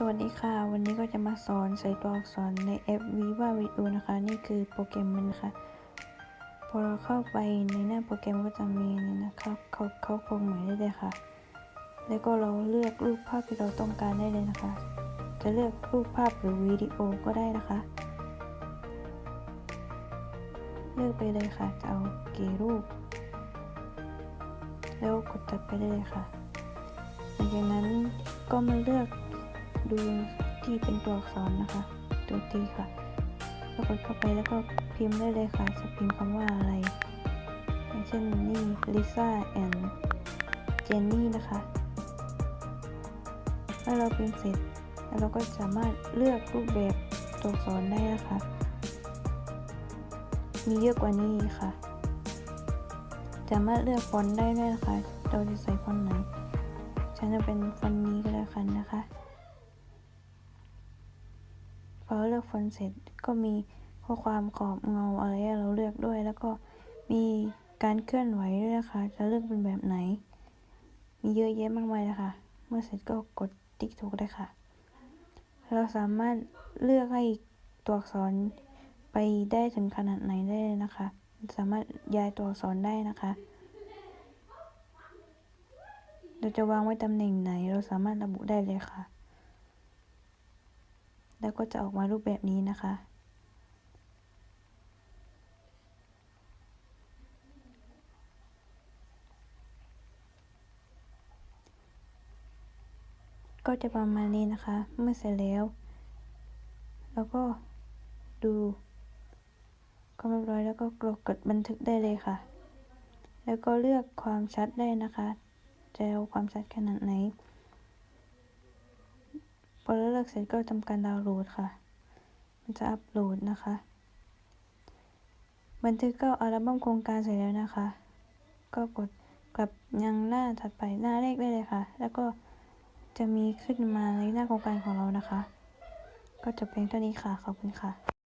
สวัสดีค่ะ วันนี้ก็จะมาสอนใส่ตัวอักษรในแอป Viva Video นะคะ นี่คือโปรแกรมมันนะคะพอเราเข้าไปในหน้าโปรแกรมก็จะมีนี่นะคะเขาเขาคงหมายได้เลยค่ะ แล้วก็เราเลือกรูปภาพที่เราต้องการได้เลยนะคะ จะเลือกรูปภาพหรือวิดีโอก็ได้นะคะ เลือกไปเลยค่ะ จะเอากี่รูป แล้วกดตัดไปได้เลยค่ะ หลังจากนั้นก็มาเลือก ดูที่เป็นตัวอักษรนะคะ ตัวทีค่ะแล้วกดเข้าไปแล้วก็พิมพ์ได้เลยค่ะ จะพิมพ์คำว่าอะไรอย่างเช่นนี่ลิซ่าแอนเจนนี่นะคะเมื่อเราพิมพ์เสร็จแล้วเราก็สามารถเลือกรูปแบบตัวอักษรได้นะคะ มีเยอะกว่านี้ค่ะ สามารถเลือกฟอนต์ได้ด้วยนะคะ เราจะใส่ฟอนต์ไหน ฉันจะเป็นฟอนต์นี้ก็แล้วกันนะคะ พอเลือกฟอนต์เสร็จก็มีข้อความขอบเงาอะไรเราเลือกด้วย แล้วก็มีการเคลื่อนไหวด้วยนะคะ จะเลือกเป็นแบบไหน มีเยอะแยะมากมายนะคะ เมื่อเสร็จก็กดติ๊กถูกได้ค่ะ เราสามารถเลือกให้ตัวอักษรไปได้ถึงขนาดไหนได้เลยนะคะ สามารถย้ายตัวอักษรได้นะคะ เราจะวางไว้ตำแหน่งไหน เราสามารถระบุได้เลยค่ะ แล้วก็จะออกมารูปแบบนี้นะคะ ก็จะประมาณนี้นะคะ เมื่อเสร็จแล้ว แล้วก็ดูความเรียบร้อยแล้วก็กดบันทึกได้เลยค่ะ แล้วก็เลือกความชัดได้นะคะจะเอาความชัดขนาดไหน พอเราเลือกเสร็จก็ทำการดาวน์โหลดค่ะ มันจะอัปโหลดนะคะ บันทึกก็อัลบั้มโครงการเสร็จแล้วนะคะ ก็กดกลับยังหน้าถัดไปหน้าแรกได้เลยค่ะ แล้วก็จะมีขึ้นมาในหน้าโครงการของเรานะคะ ก็จะเป็นเท่านี้ค่ะ ขอบคุณค่ะ